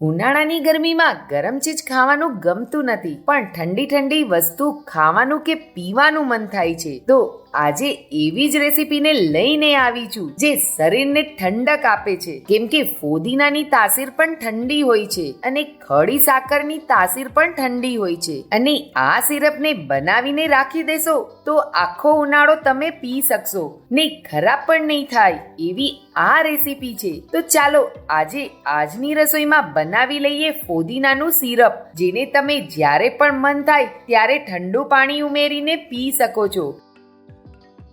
ઉનાળાની ગરમીમાં ગરમ ચીજ ખાવાનું ગમતું નથી, પણ ઠંડી ઠંડી વસ્તુ ખાવાનું કે પીવાનું મન થાય છે. તો આજે એવી જ રેસીપીને લઈને આવી છું, જે શરીરને ઠંડક આપે છે. કેમ કે ફોદીનાની તાસીર પણ ઠંડી હોય છે અને ખડી સાકરની તાસીર પણ ઠંડી હોય છે. અને આ સિરપને બનાવીને રાખી દેશો, તો આખો ઉનાળો તમે પી શકશો. ને ખરાબ પણ નહીં થાય એવી આ રેસીપી છે. તો ચાલો આજે આજની રસોઈમાં બનાવી લઈએ ફોદીનાનું સિરપ, જેને તમે જ્યારે પણ મન થાય ત્યારે ઠંડુ પાણી ઉમેરીને પી શકો છો.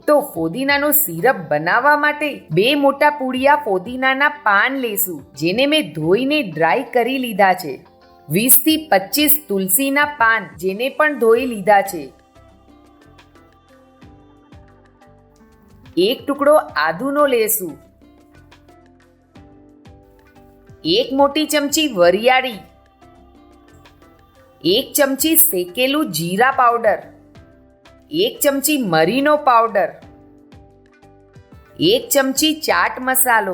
તો ફોદીનાનો સિરપ બનાવવા માટે બે મોટા પૂડિયા ફોદીનાના પાન લેશું, જેને મેં ધોઈને ડ્રાય કરી લીધા છે. વીસથી પચીસ તુલસીના પાન, જેને પણ ધોઈ લીધા છે. એક ટુકડો આદુનો લેશું. એક મોટી ચમચી વરિયાળી. એક ચમચી શેકેલું જીરા પાવડર. એક ચમચી મરીનો પાવડર, એક ચમચી ચાટ મસાલો,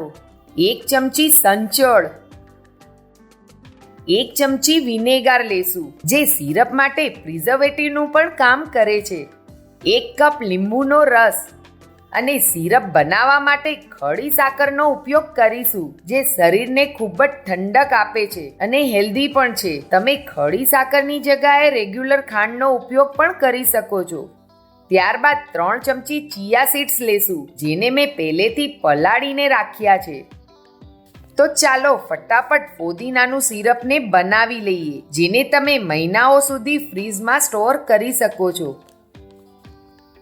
એક ચમચી સંચળ, એક ચમચી વિનેગાર લેશું જે સિરપ માટે પ્રિઝર્વેટિવનું પણ કામ કરે છે. એક કપ લીંબુનો રસ અને સિરપ બનાવવા માટે ખડી સાકરનો ઉપયોગ કરીશું, જે શરીરને ખૂબ જ ઠંડક આપે છે અને હેલ્ધી પણ છે. તમે ખડી સાકરની જગ્યાએ રેગ્યુલર ખાંડનો ઉપયોગ પણ કરી શકો છો. ત્યારબાદ ત્રણ ચમચી ચિયા સીડ્સ લેશું, જેને મેં પહેલેથી પલાળીને રાખ્યા છે. તો ચાલો ફટાફટ ફોદીનાનું સિરપને બનાવી લઈએ, જેને તમે મહિનાઓ સુધી ફ્રીઝમાં સ્ટોર કરી શકો છો.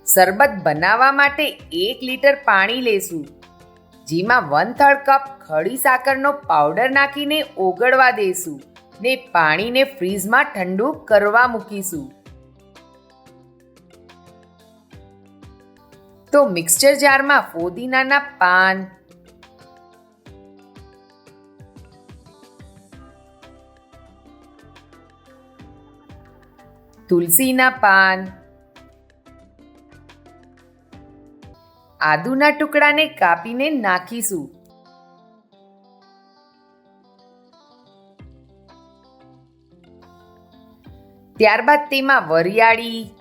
શરબત બનાવવા માટે એક લીટર પાણી લેશું, જેમાં વન થર્ડ કપ ખડી સાકરનો પાવડર નાખીને ઓગળવા દેશું ને પાણીને ફ્રીઝમાં ઠંડુ કરવા મૂકીશું. તો મિક્સચર જારમાં ફોદીનાના પાન. તુલસીના પાન. આદુના ટુકડાને કાપીને નાખીશું. ત્યારબાદ તેમાં વરિયાળી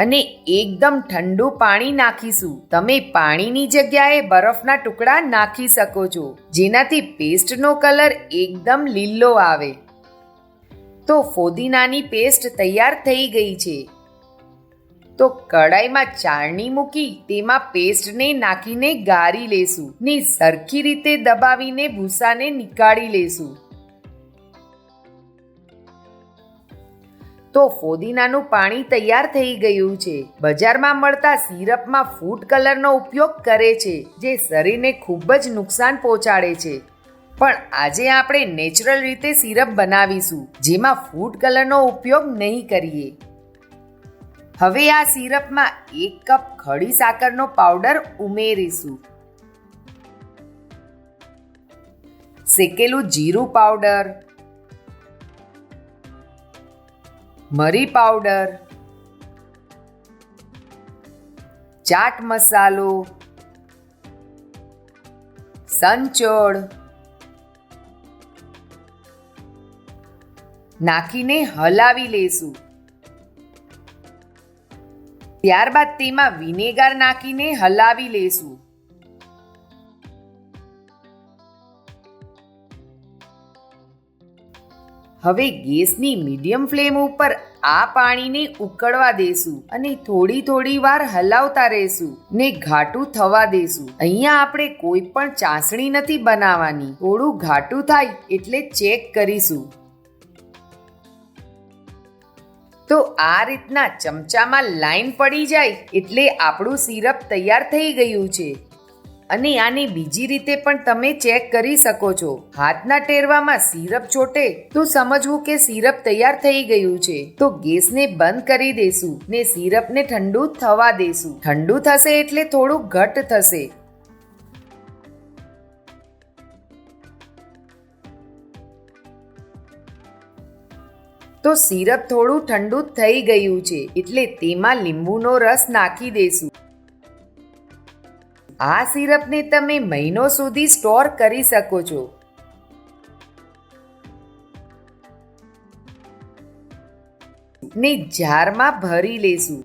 અને એકદમ ઠંડુ પાણી નાખીશું. તમે પાણીની જગ્યાએ બરફના ટુકડા નાખી શકો છો, જેનાથી પેસ્ટનો કલર એકદમ લીલો આવે. તો ફોદીનાની પેસ્ટ તૈયાર થઈ ગઈ છે. તો કડાઈમાં ચાળણી મૂકી તેમાં પેસ્ટને નાખીને ગાળી લેશું ને સરખી રીતે દબાવીને ભૂસાને નીકાળી લેશું. તો ફોદીનાનું પાણી તૈયાર થઈ ગયું છે. બજારમાં મળતા સિરપમાં ફૂડ કલરનો ઉપયોગ કરે છે, જે શરીરને ખૂબ જ નુકસાન પહોંચાડે છે. પણ આજે આપણે નેચરલ રીતે સિરપ બનાવીશું, જેમાં ફૂડ કલરનો ઉપયોગ નહીં કરીએ. હવે આ સિરપમાં એક કપ ખડી સાકરનો પાવડર ઉમેરીશું. શેકેલું જીરું પાવડર મરી પાવડર ચાટ મસાલો સંચોળ નાખીને હલાવી લેશું. ત્યારબાદ તેમાં વિનેગાર નાખીને હલાવી લેશું. હવે ગેસની મીડિયમ ફ્લેમ ઉપર આ પાણીને ઉકળવા દેશું અને થોડી થોડી વાર હલાવતા રહેશું ને ઘાટું થવા દેશું અહીંયા આપણે કોઈ પણ ચાસણી નથી બનાવવાની. થોડું ઘાટું થાય એટલે ચેક કરીશું તો આ રીતના ચમચામાં લાઈન પડી જાય એટલે આપણું સિરપ તૈયાર થઈ ગયું છે. અને આની બીજી રીતે પણ તમે ચેક કરી શકો છો. હાથના ટેરવામાં સિરપ ચોટે તો સમજવું કે સિરપ તૈયાર થઈ ગયું છે. તો ગેસને બંધ કરી દેશું ને સિરપને ઠંડુ થવા દેશું. ઠંડુ થશે એટલે થોડું ઘટ થશે. તો સિરપ થોડું ઠંડુ થઈ ગયું છે એટલે તેમાં લીંબુનો રસ નાખી દેશું. આ સિરપને તમે મહિનો સુધી સ્ટોર કરી શકો છો. ને જારમાં ભરી લેશું.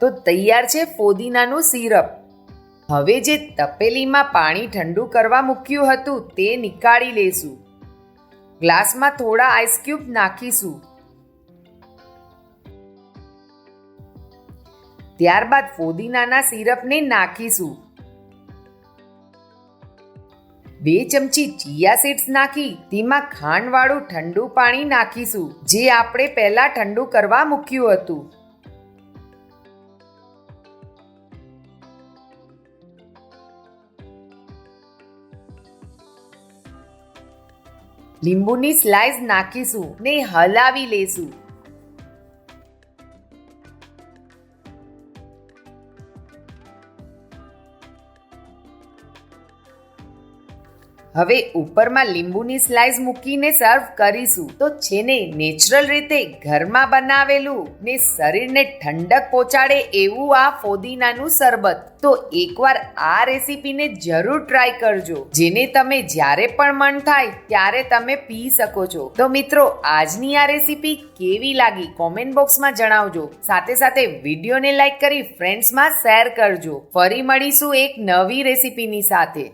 તો તૈયાર છે ફોદીનાનું સિરપ. હવે જે તપેલીમાં પાણી ઠંડુ કરવા મૂક્યું હતું તે નીકાળી લેશું. ગ્લાસમાં થોડા આઈસ ક્યુબ નાખીશું. ત્યારબાદ ફોદીનાના સિરપને નાખીશું. બે ચમચી ચિયા સીડ્સ નાખી, તેમાં ખાંડવાળું ઠંડુ પાણી નાખીશું, જે આપણે પહેલા ઠંડુ કરવા મૂક્યું હતું. લીંબુની સ્લાઇસ નાખીશું ને હલાવી લેશું. હવે ઉપરમાં લીંબુની સ્લાઈસ મૂકીને સર્વ કરીશું. તો છે નેચરલ રીતે ઘરમાં બનાવેલું ને શરીરને ઠંડક પહોંચાડે એવું આ ફોદીનાનું શરબત. તો એકવાર આ રેસીપીને જરૂર ટ્રાય કરજો. જેને તમે જ્યારે પણ મન થાય ત્યારે તમે પી શકો છો. તો મિત્રો, આજની આ રેસીપી કેવી લાગી કોમેન્ટ બોક્સમાં જણાવજો. સાથે સાથે વિડીયોને લાઈક કરી ફ્રેન્ડ્સમાં શેર કરજો. ફરી મળીશું એક નવી રેસીપીની સાથે.